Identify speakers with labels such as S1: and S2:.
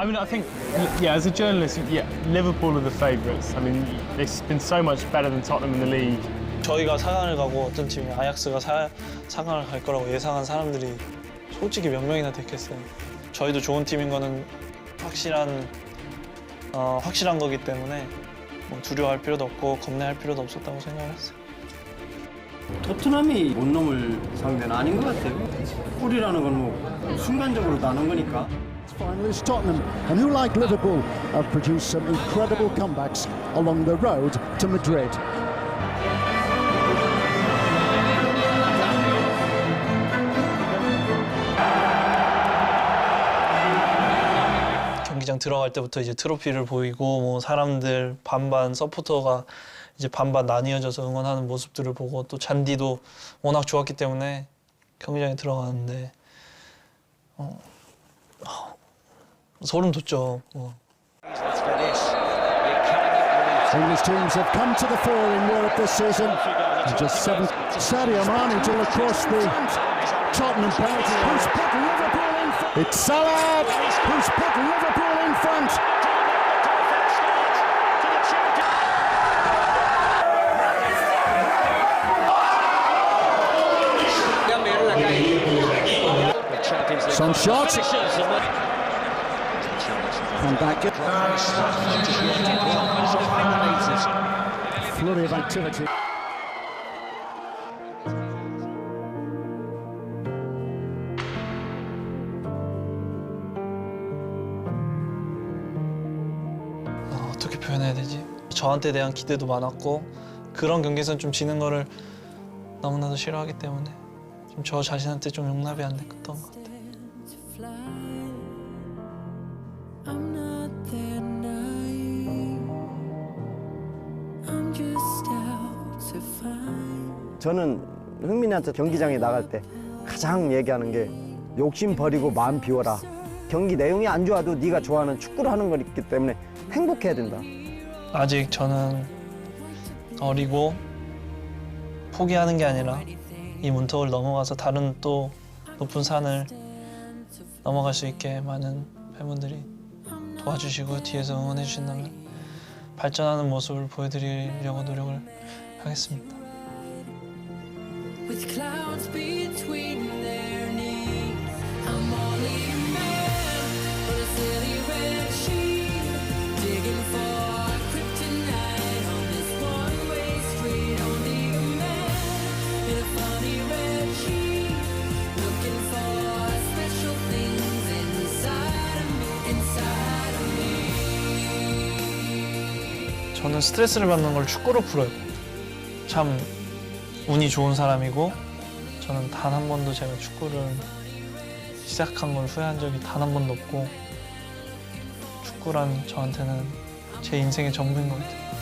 S1: I mean, I think, yeah, as a journalist, yeah, Liverpool are the favourites. I mean, they've been so much better than Tottenham in the league.
S2: 저희가 상한을 가고 어떤 팀이 아약스가 사, 상한을 갈 거라고 예상한 사람들이 솔직히 몇 명이나 됐겠어요. 저희도 좋은 팀인 거는 확실한 어, 확실한 거기 때문에 뭐 두려워할 필요도 없고 겁내할 필요도 없었다고 생각을 했어요.
S3: 토트넘이 못 넘을 상대는 아닌 것 같아요. 꿀이라는 건 뭐 순간적으로 나는 거니까.
S4: Finalists Tottenham, and who, like Liverpool, have produced some incredible comebacks along the road to Madrid.
S2: 경기장 들어갈 때부터 이제 트로피를 보이고 뭐 사람들 반반 서포터가 이제 반반 나뉘어져서 응원하는 모습들을 보고 또 잔디도 워낙 좋았기 때문에 경기장에 들어가는데 어, 어, 소름 돋죠. 뭐.
S4: English teams have come to the fore in Europe this season. And just seven. Sadio Mane to across the Tottenham penalty. It's Salah who's put Liverpool in front. Some shots. And back. Flurry of activity.
S2: 어, 어떻게 표현해야 되지? 저한테 대한 기대도 많았고 그런 경기에서는 좀 지는 거를 너무나도 싫어하기 때문에 좀 저 자신한테 좀 용납이 안 됐던 것 같아요.
S5: 저는 흥민이한테 경기장에 나갈 때 가장 얘기하는 게 욕심 버리고 마음 비워라. 경기 내용이 안 좋아도 네가 좋아하는 축구를 하는 거기 때문에 행복해야 된다.
S2: 아직 저는 어리고 포기하는 게 아니라 이 문턱을 넘어가서 다른 또 높은 산을 넘어갈 수 있게 많은 팬분들이 도와주시고 뒤에서 응원해 주신다면 발전하는 모습을 보여드리려고 노력을 하겠습니다. 저는 스트레스를 받는 걸 축구로 풀어요. 참 운이 좋은 사람이고 저는 단 한 번도 제가 축구를 시작한 걸 후회한 적이 단 한 번도 없고 축구란 저한테는 제 인생의 전부인 것 같아요.